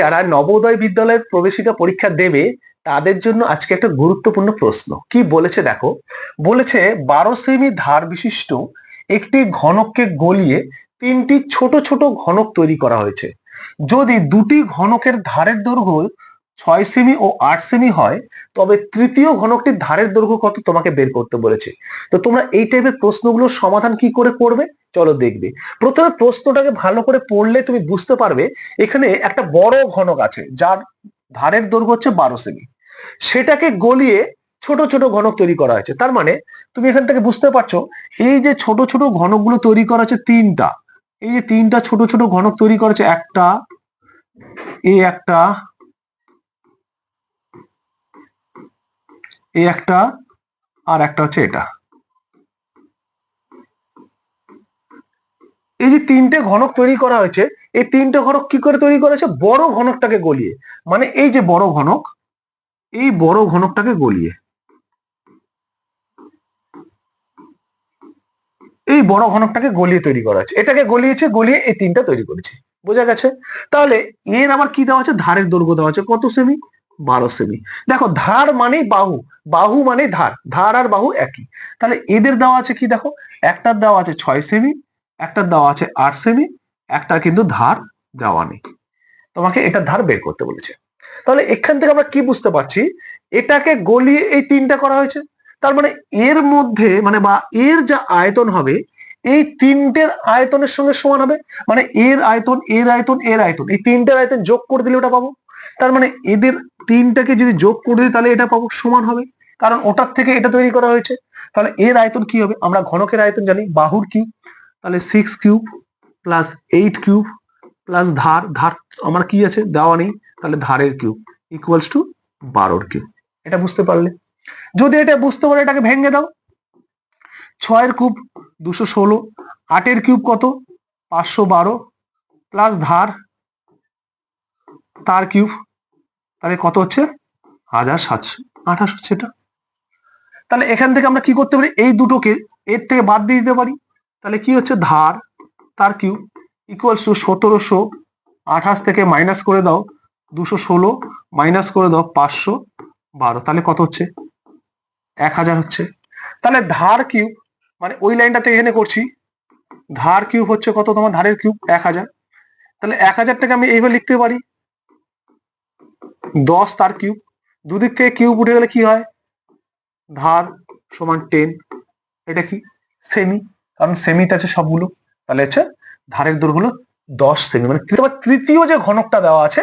যারা নবোদয় বিদ্যালয়ের প্রবেশিকা পরীক্ষা দেবে, তাদের জন্য আজকে একটা গুরুত্বপূর্ণ প্রশ্ন। কি বলেছে দেখো? বলেছে, বারো সেমি ধার বিশিষ্ট একটি ঘনককে গলিয়ে তিনটি ছোট ছোট ঘনক তৈরি করা হয়েছে। যদি দুটি ঘনকের ধারের দৈর্ঘ্য ছয় সেমি ও আট সেমি হয়, তবে তৃতীয় ঘনকটির ধারের দৈর্ঘ্য কত তোমাকে বের করতে বলেছে? তো তোমরা এই টাইপের প্রশ্নগুলোর সমাধান কি করে করবে? চলো দেখবে। প্রথমে প্রশ্নটাকে ভালো করে পড়লে তুমি বুঝতে পারবে, এখানে একটা বড় ঘনক আছে, যার ধারের দৈর্ঘ্য হচ্ছে বারো সেমি। সেটাকে গলিয়ে ছোট ছোট ঘনক তৈরি করা হয়েছে। তার মানে তুমি এখান থেকে বুঝতে পারছ, এই যে ছোট ছোট ঘনকগুলো তৈরি করা হচ্ছে তিনটা, এই যে তিনটা ছোট ছোট ঘনক তৈরি করা হচ্ছে একটা এই একটা এই একটা, আর একটা হচ্ছে এটা। এই যে তিনটে ঘনক তৈরি করা হয়েছে, এই তিনটে ঘনক কি করে তৈরি করা হয়েছে বড় ঘনকটাকে গলিয়ে। মানে এই যে বড় ঘনক, এই বড় ঘনকটাকে গলিয়ে। এই বড় ঘনকটাকে গলিয়ে তৈরি করা হয়েছে। এটাকে গলিয়েছে, গলিয়ে এই তিনটা তৈরি করেছে। বোঝা গেছে? তাহলে এর আবার কি দেওয়া আছে? ধারের দৈর্ঘ্য দেওয়া আছে। কত সেমি? বারো সেমি। দেখো, ধার মানেই বাহু। বাহু মানে ধার। ধার আর বাহু একই। তাহলে এদের দেওয়া আছে কি দেখো? একটার দেওয়া আছে ছয় সেমি একটার দেওয়া আছে আট সেমি একটা কিন্তু ধার দেওয়া নেই। তোমাকে এটা ধার বের করতে বলেছে। তাহলে এখান থেকে আমরা কি বুঝতে পারছি? এটাকে গলিয়ে এই তিনটা করা হয়েছে। তার মানে এর মধ্যে মানে বা এর যা আয়তন হবে, এই তিনটের আয়তনের সঙ্গে সমান হবে। মানে এর আয়তন এর আয়তন এর আয়তন। এই তিনটের আয়তন যোগ করে দিলে ওটা পাবো। তার মানে এদের তিনটাকে যদি যোগ করে দিই, তাহলে এটা পাবো, সমান হবে। কারণ ওটার থেকে এটা তৈরি করা হয়েছে। তাহলে এর আয়তন কি হবে? আমরা ঘনকের আয়তন জানি, বাহুর কিউব তাহলে six cube plus eight cube plus ধার ধার আমার কি আছে? দেওয়া নেই। তাহলে ধারের কিউব ইকুয়ালস টু বারোর কিউব এটা বুঝতে পারলে? যদি এটা বুঝতে পারো, এটাকে ভেঙে দাও। ছয়ের কিউব দুশো ষোলো, আটের কিউব কত? পাঁচশো বারো প্লাস ধার, তার কিউব তাহলে কত হচ্ছে? হাজার সাতশো, আঠাশ হচ্ছে এটা। তাহলে এখান থেকে আমরা কি করতে পারি? এই দুটোকে, এর থেকে বাদ দিয়ে দিতে পারি। তাহলে কি হচ্ছে? ধার, তার কিউব ইকুয়ালস টু সতেরোশো আঠাশ থেকে মাইনাস করে দাও দুশো ষোলো মাইনাস করে দাও পাঁচশো বারো। তাহলে কত হচ্ছে? এক হাজার হচ্ছে। তাহলে ধার কিউব মানে ওই লাইনটাতে এখানে করছি, ধার কিউব হচ্ছে কত তোমার? ধারের কিউব এক হাজার। তাহলে এক হাজারটাকে আমি এইভাবে লিখতে পারি। দশ তার কিউব দুদিক থেকে কিউব উঠে গেলে কি হয়? ধার সমান টেন এটা কি? সেমি কারণ সেমিতে আছে সবগুলো। তাহলে হচ্ছে ধারের দৈর্ঘ্য হলো দশ সেমি মানে তৃতীয় যে ঘনকটা দেওয়া আছে